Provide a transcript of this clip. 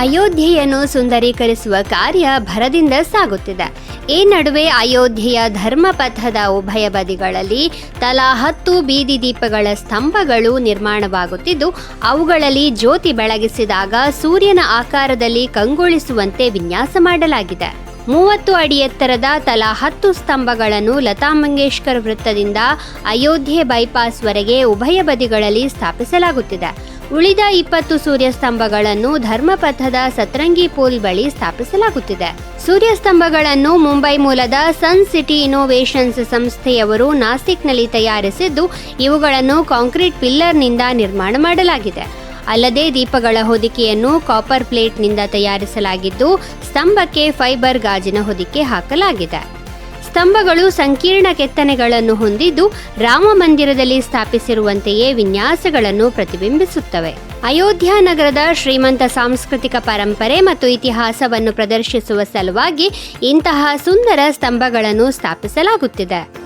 ಅಯೋಧ್ಯೆಯನ್ನು ಸುಂದರೀಕರಿಸುವ ಕಾರ್ಯ ಭರದಿಂದ ಸಾಗುತ್ತಿದೆ. ಈ ನಡುವೆ ಅಯೋಧ್ಯೆಯ ಧರ್ಮಪಥದ ಉಭಯ ಬದಿಗಳಲ್ಲಿ ತಲಾ ಹತ್ತು ಬೀದಿ ದೀಪಗಳ ಸ್ತಂಭಗಳು ನಿರ್ಮಾಣವಾಗುತ್ತಿದ್ದು, ಅವುಗಳಲ್ಲಿ ಜ್ಯೋತಿ ಬೆಳಗಿಸಿದಾಗ ಸೂರ್ಯನ ಆಕಾರದಲ್ಲಿ ಕಂಗೊಳಿಸುವಂತೆ ವಿನ್ಯಾಸ ಮಾಡಲಾಗಿದೆ. ಮೂವತ್ತು ಅಡಿ ಎತ್ತರದ ತಲಾ ಹತ್ತು ಸ್ತಂಭಗಳನ್ನು ಲತಾ ಮಂಗೇಶ್ಕರ್ ವೃತ್ತದಿಂದ ಅಯೋಧ್ಯೆ ಬೈಪಾಸ್ವರೆಗೆ ಉಭಯ ಬದಿಗಳಲ್ಲಿ ಸ್ಥಾಪಿಸಲಾಗುತ್ತಿದೆ. ಉಳಿದ ಇಪ್ಪತ್ತು ಸೂರ್ಯ ಸ್ತಂಭಗಳನ್ನು ಧರ್ಮಪಥದ ಸತ್ರಂಗಿ ಪೂಲ್ ಬಳಿ ಸ್ಥಾಪಿಸಲಾಗುತ್ತಿದೆ. ಸೂರ್ಯ ಸ್ತಂಭಗಳನ್ನು ಮುಂಬೈ ಮೂಲದ ಸನ್ ಸಿಟಿ ಇನೋವೇಷನ್ಸ್ ಸಂಸ್ಥೆಯವರು ನಾಸಿಕ್ನಲ್ಲಿ ತಯಾರಿಸಿದ್ದು, ಇವುಗಳನ್ನು ಕಾಂಕ್ರೀಟ್ ಪಿಲ್ಲರ್ನಿಂದ ನಿರ್ಮಾಣ ಮಾಡಲಾಗಿದೆ. ಅಲ್ಲದೆ ದೀಪಗಳ ಹೊದಿಕೆಯನ್ನು ಕಾಪರ್ ಪ್ಲೇಟ್ನಿಂದ ತಯಾರಿಸಲಾಗಿದ್ದು, ಸ್ತಂಭಕ್ಕೆ ಫೈಬರ್ ಗಾಜಿನ ಹೊದಿಕೆ ಹಾಕಲಾಗಿದೆ. ಸ್ತಂಭಗಳು ಸಂಕೀರ್ಣ ಕೆತ್ತನೆಗಳನ್ನು ಹೊಂದಿದ್ದು ರಾಮ ಮಂದಿರದಲ್ಲಿ ಸ್ಥಾಪಿಸಿರುವಂತೆಯೇ ವಿನ್ಯಾಸಗಳನ್ನು ಪ್ರತಿಬಿಂಬಿಸುತ್ತವೆ. ಅಯೋಧ್ಯ ನಗರದ ಶ್ರೀಮಂತ ಸಾಂಸ್ಕೃತಿಕ ಪರಂಪರೆ ಮತ್ತು ಇತಿಹಾಸವನ್ನು ಪ್ರದರ್ಶಿಸುವ ಸಲುವಾಗಿ ಇಂತಹ ಸುಂದರ ಸ್ತಂಭಗಳನ್ನು ಸ್ಥಾಪಿಸಲಾಗುತ್ತಿದೆ.